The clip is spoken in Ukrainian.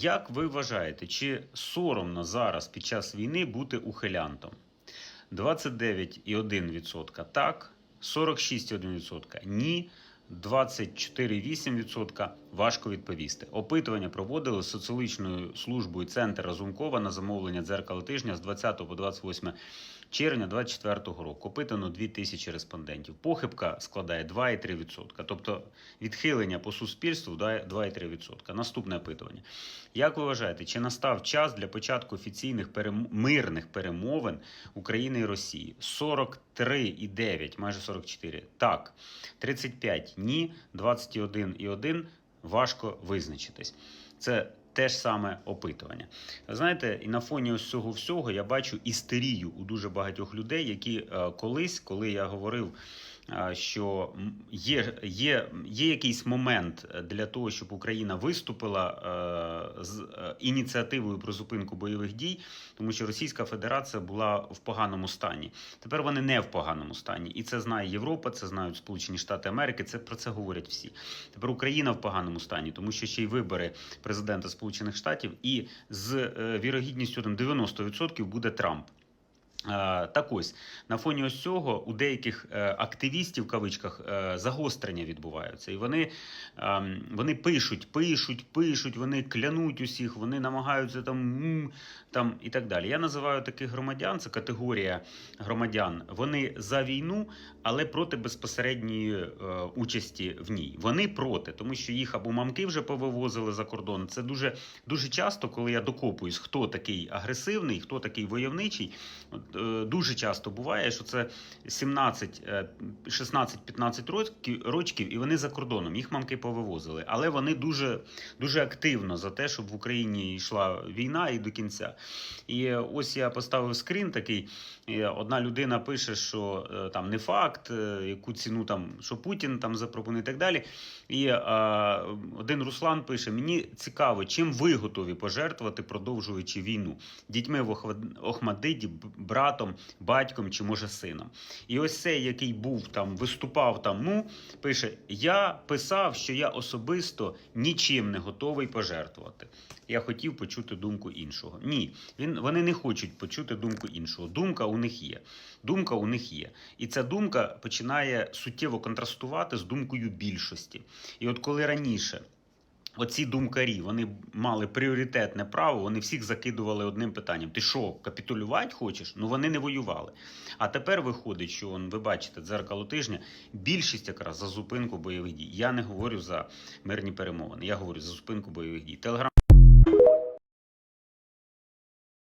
Як ви вважаєте, чи соромно зараз під час війни бути ухилянтом? 29,1% так, 46,1% ні. 24,8% важко відповісти. Опитування проводили з соціологічною службою Центр Разумкова на замовлення дзеркала тижня з 20 по 28 червня 2024 року. Опитано 2000 респондентів. Похибка складає 2,3%. Тобто відхилення по суспільству дає 2,3%. Наступне опитування. Як ви вважаєте, чи настав час для початку офіційних перем... мирних перемовин України і Росії? 43,9, майже 44. Так. 35 ні, 21,1 важко визначитись. Це те ж саме опитування. Знаєте, і на фоні ось цього всього я бачу істерію у дуже багатьох людей, які е, колись, коли я говорив. е, Що є, є, є якийсь момент для того, щоб Україна виступила е, з ініціативою про зупинку бойових дій, тому що Російська Федерація була в поганому стані. Тепер вони не в поганому стані, і це знає Європа, це знають Сполучені Штати Америки. Це про це говорять всі. Тепер Україна в поганому стані, тому що ще й вибори президента Сполучених Штатів, і з е, вірогідністю там 90% буде Трамп. Е, Так ось на фоні ось цього у деяких е, активістів в кавичках е, загострення відбуваються, і вони, ем, вони пишуть, пишуть, пишуть, вони клянуть усіх, вони намагаються там, там і так далі. Я називаю таких громадян, це категорія громадян. Вони за війну, але проти безпосередньої участі в ній. Вони проти, тому що їх або мамки вже повивозили за кордон. Це дуже дуже часто, коли я докопуюсь, хто такий агресивний, хто такий войовничий. Е, дуже часто буває, що це 17, е, 16-15 років, і вони за кордоном. Їх мамки повивозили. Але вони дуже, дуже активно за те, щоб в Україні йшла війна і до кінця. І ось я поставив скрін такий. Одна людина пише, що е, там не факт, е, яку ціну там, що Путін там запропонує і так далі. І е, один Руслан пише: мені цікаво, чим ви готові пожертвувати, продовжуючи війну дітьми в Охва- Охмадиті, б- братом, батьком чи може сином. І ось цей, який був там, виступав там, ну пише: Я писав, що я особисто нічим не готовий пожертвувати. Я хотів почути думку іншого. Ні, він вони не хочуть почути думку іншого. Думка у них є. Думка у них є. І ця думка починає суттєво контрастувати з думкою більшості. І от коли раніше. Оці думкарі вони мали пріоритетне право, вони всіх закидували одним питанням: ти що, капітулювати хочеш? Ну вони не воювали. А тепер виходить, що он, ви бачите, дзеркало тижня, більшість якраз за зупинку бойових дій. Я не говорю за мирні перемовини, я говорю за зупинку бойових дій. Телеграм.